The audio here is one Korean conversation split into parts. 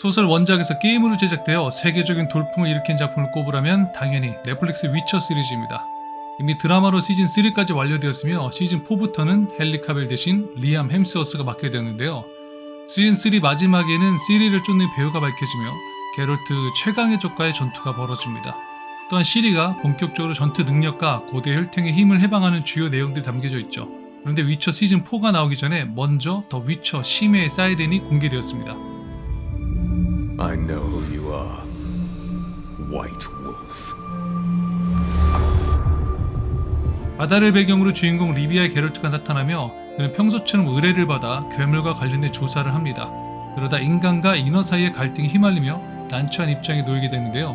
소설 원작에서 게임으로 제작되어 세계적인 돌풍을 일으킨 작품을 꼽으라면 당연히 넷플릭스 위쳐 시리즈입니다. 이미 드라마로 시즌 3까지 완료되었으며 시즌 4부터는 헨리 카벨 대신 리암 햄스워스가 맡게 되었는데요. 시즌 3 마지막에는 시리를 쫓는 배우가 밝혀지며 게롤트 최강의 적과의 전투가 벌어집니다. 또한 시리가 본격적으로 전투 능력과 고대 혈탱의 힘을 해방하는 주요 내용들이 담겨져 있죠. 그런데 위쳐 시즌 4가 나오기 전에 먼저 더 위쳐 심해의 사이렌이 공개되었습니다. I know who you are. White Wolf. 바다를 배경으로 주인공 리비아의 게롤트가 나타나며 그는 평소처럼 의뢰를 받아 괴물과 관련된 조사를 합니다. 그러다 인간과 인어 사이의 갈등이 휘말리며 난처한 입장에 놓이게 되는데요.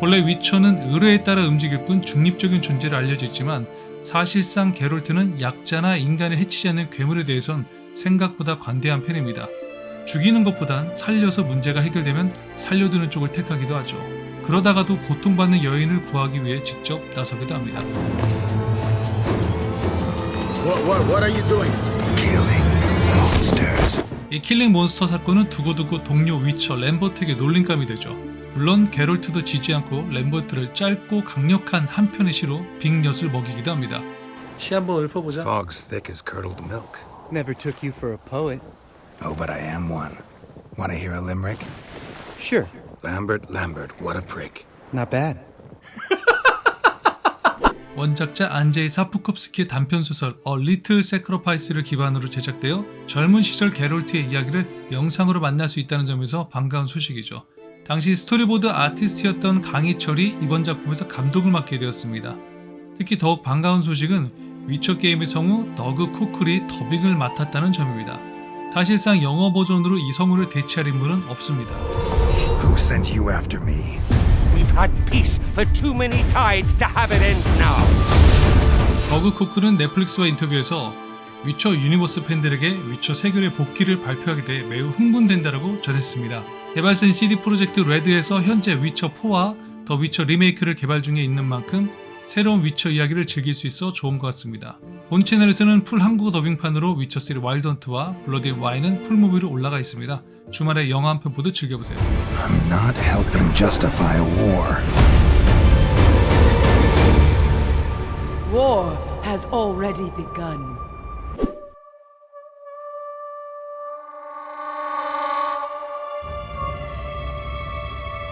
본래 위쳐는 의뢰에 따라 움직일 뿐 중립적인 존재로 알려져 있지만 사실상 게롤트는 약자나 인간을 해치지 않는 괴물에 대해선 생각보다 관대한 편입니다. 죽이는 것보단 살려서 문제가 해결되면 살려두는 쪽을 택하기도 하죠. 그러다가도 고통받는 여인을 구하기 위해 직접 나서기도 합니다. What, what, what are you doing? Killing monsters. 이 킬링 몬스터 사건은 두고두고 동료 위쳐 램버트에게 놀림감이 되죠. 물론 게롤트도 지지 않고 램버트를 짧고 강력한 한 편의 시로 빅엿을 먹이기도 합니다. 시 한번 읊어보자. Fog's thick as curdled milk. Never took you for a poet. Oh, but I am one. Want to hear a limerick? Sure, Lambert, Lambert, what a prick. not bad. 원작자 안제이 사프콥스키의 단편 소설 A Little Sacrifice를 기반으로 제작되어 젊은 시절 게롤트의 이야기를 영상으로 만날 수 있다는 점에서 반가운 소식이죠. 당시 스토리보드 아티스트였던 강희철이 이번 작품에서 감독을 맡게 되었습니다. 특히 더욱 반가운 소식은 위쳐 게임의 성우 더그 코클이 더빙을 맡았다는 점입니다. 사실상 영어 버전으로 이 성우를 대체할 인물은 없습니다. Who sent you after me? We've had peace for too many tides to have it end now. 더그 코크는 넷플릭스와 인터뷰에서 위쳐 유니버스 팬들에게 위쳐 세계의 복귀를 발표하게 돼 매우 흥분된다라고 전했습니다. 개발사인 CD 프로젝트 레드에서 현재 위쳐 4와 더 위쳐 리메이크를 개발 중에 있는 만큼 새로운 위쳐 이야기를 즐길 수 있어 좋은 것 같습니다. 본 채널에서는 풀 한국어 더빙판으로 위쳐 3 와일드 헌트와 블러드 앤 와인은 풀무비로 올라가 있습니다. 주말에 영화 한 편 보듯 즐겨보세요. I'm not helping justify a war. War has already begun.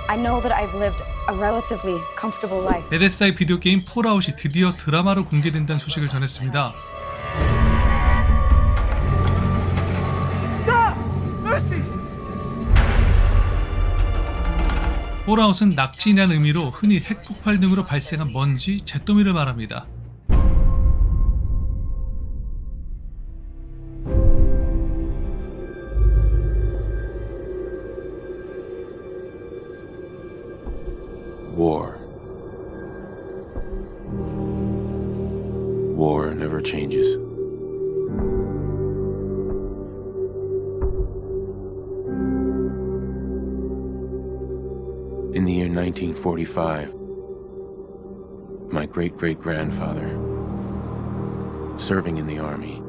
I know that I've lived a relatively comfortable life. 베데스다의 비디오 게임 폴아웃이 드디어 드라마로 공개된다는 소식을 전했습니다. 폴아웃은 낙진이라는 의미로 흔히 핵폭발 등으로 발생한 먼지, 잿더미를 말합니다. War. War never changes. In the year 1945, my great great grandfather, serving in the army,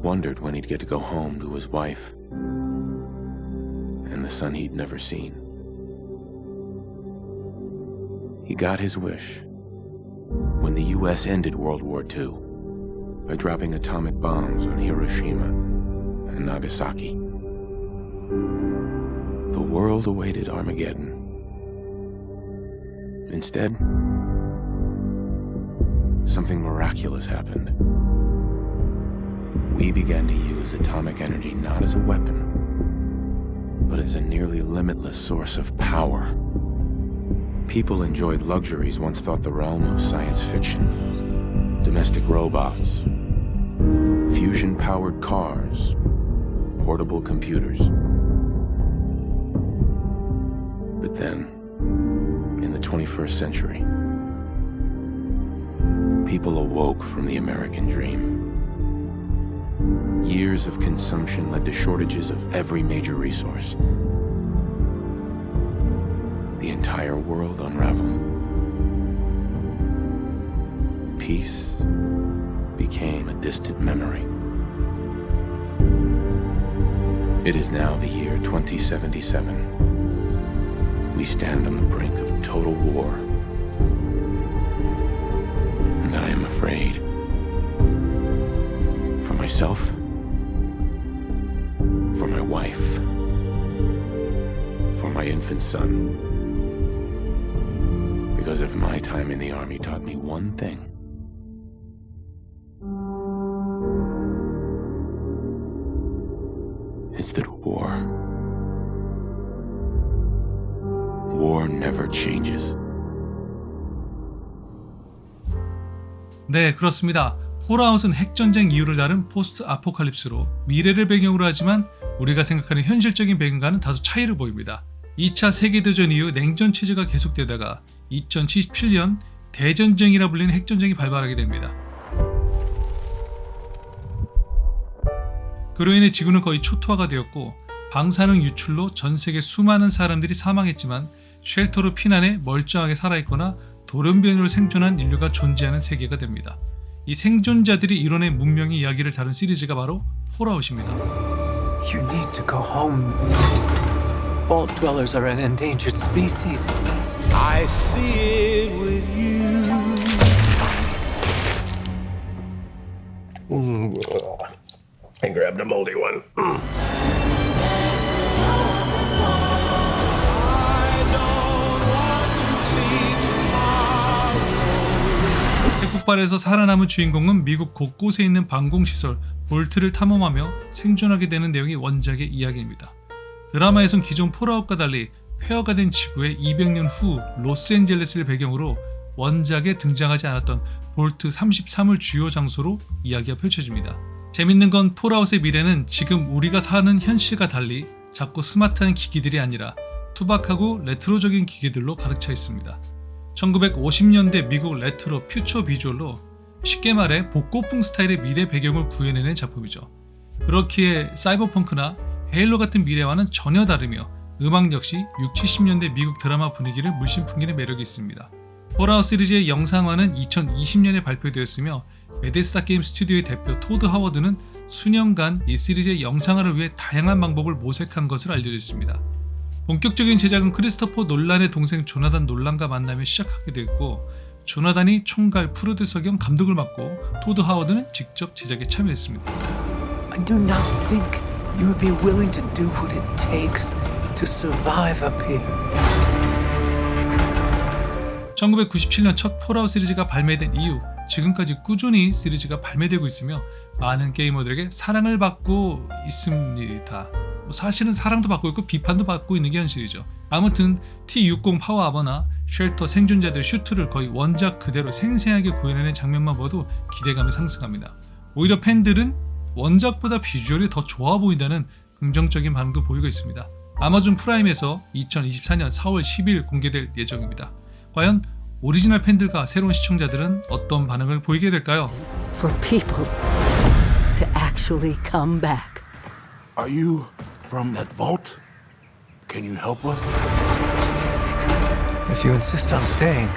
wondered when he'd get to go home to his wife and the son he'd never seen. He got his wish when the U.S. ended World War II by dropping atomic bombs on Hiroshima and Nagasaki. The world awaited Armageddon. Instead, something miraculous happened. We began to use atomic energy not as a weapon, but as a nearly limitless source of power. People enjoyed luxuries once thought the realm of science fiction. Domestic robots, fusion powered cars, portable computers. But then, in the 21st century, people awoke from the American dream. Years of consumption led to shortages of every major resource the entire world unraveled. Peace became a distant memory. It is now the year 2077. We stand on the brink of total war. And I am afraid. For myself. For my wife. For my infant son. Because if my time in the army taught me one thing, it's that war. War never changes. 네, 그렇습니다. 폴아웃은 핵전쟁 이후를 다룬 포스트 아포칼립스로 미래를 배경으로 하지만 우리가 생각하는 현실적인 배경과는 다소 차이를 보입니다. 2차 세계대전 이후 냉전 체제가 계속되다가 2077년 대전쟁이라 불리는 핵전쟁이 발발하게 됩니다. 그로 인해 지구는 거의 초토화가 되었고 방사능 유출로 전 세계 수많은 사람들이 사망했지만 쉘터로 피난해 멀쩡하게 살아있거나 돌연변이로 생존한 인류가 존재하는 세계가 됩니다. 이 생존자들이 이뤄낸 문명의 이야기를 다룬 시리즈가 바로 폴아웃입니다. You need to go home. Vault dwellers are an endangered species. I see it with you. And grab the moldy one. 핵폭발에서 살아남은 주인공은 미국 곳곳에 있는 방공시설 볼트를 탐험하며 생존하게 되는 내용이 원작의 이야기입니다. 드라마에선 기존 폴아웃과 달리 폐허가 된 지구의 200년 후 로스앤젤레스를 배경으로 원작에 등장하지 않았던 볼트 33을 주요 장소로 이야기가 펼쳐집니다. 재밌는 건 폴아웃의 미래는 지금 우리가 사는 현실과 달리 작고 스마트한 기기들이 아니라 투박하고 레트로적인 기계들로 가득 차 있습니다. 1950년대 미국 레트로 퓨처 비주얼로 쉽게 말해 복고풍 스타일의 미래 배경을 구현해낸 작품이죠. 그렇기에 사이버펑크나 헤일로 같은 미래와는 전혀 다르며 음악 역시 6, 70년대 미국 드라마 분위기를 물씬 풍기는 매력이 있습니다. 폴아웃 시리즈의 영상화는 2020년에 발표되었으며 메데스타 게임 스튜디오의 대표 토드 하워드는 수년간 이 시리즈의 영상화를 위해 다양한 방법을 모색한 것으로 알려져 있습니다. 본격적인 제작은 크리스토퍼 놀란의 동생 조나단 놀란과 만나며 시작하게 됐고 조나단이 총괄 프로듀서 겸 감독을 맡고 토드 하워드는 직접 제작에 참여했습니다. I do not think you would be willing to do what it takes to survive up here. 1997년 첫 폴아웃 시리즈가 발매된 이후 지금까지 꾸준히 시리즈가 발매되고 있으며 많은 게이머들에게 사랑을 받고 있습니다. 뭐 사실은 사랑도 받고 있고 비판도 받고 있는 게 현실이죠. 아무튼 T60 파워 아버나 쉘터 생존자들 슈트를 거의 원작 그대로 생생하게 구현해낸 장면만 봐도 기대감이 상승합니다. 오히려 팬들은 원작보다 비주얼이 더 좋아 보인다는 긍정적인 반응도 보이고 있습니다. 아마존 프라임에서 2024년 4월 10일 공개될 예정입니다. 과연 오리지널 팬들과 새로운 시청자들은 어떤 반응을 보이게 될까요? For people to actually come back. Are you from that vault? Can you help us? If you insist on staying,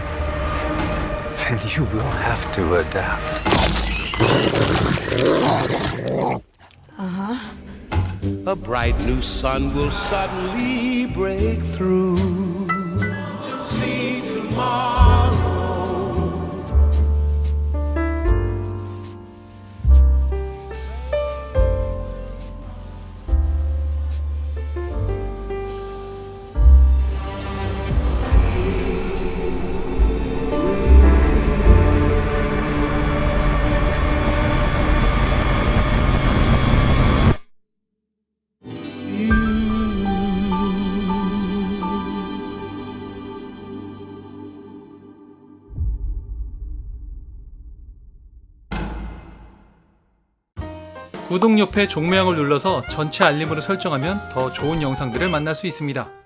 then you will have to adapt. A bright new sun will suddenly break through. See tomorrow. 구독 옆에 종모양을 눌러서 전체 알림으로 설정하면 더 좋은 영상들을 만날 수 있습니다.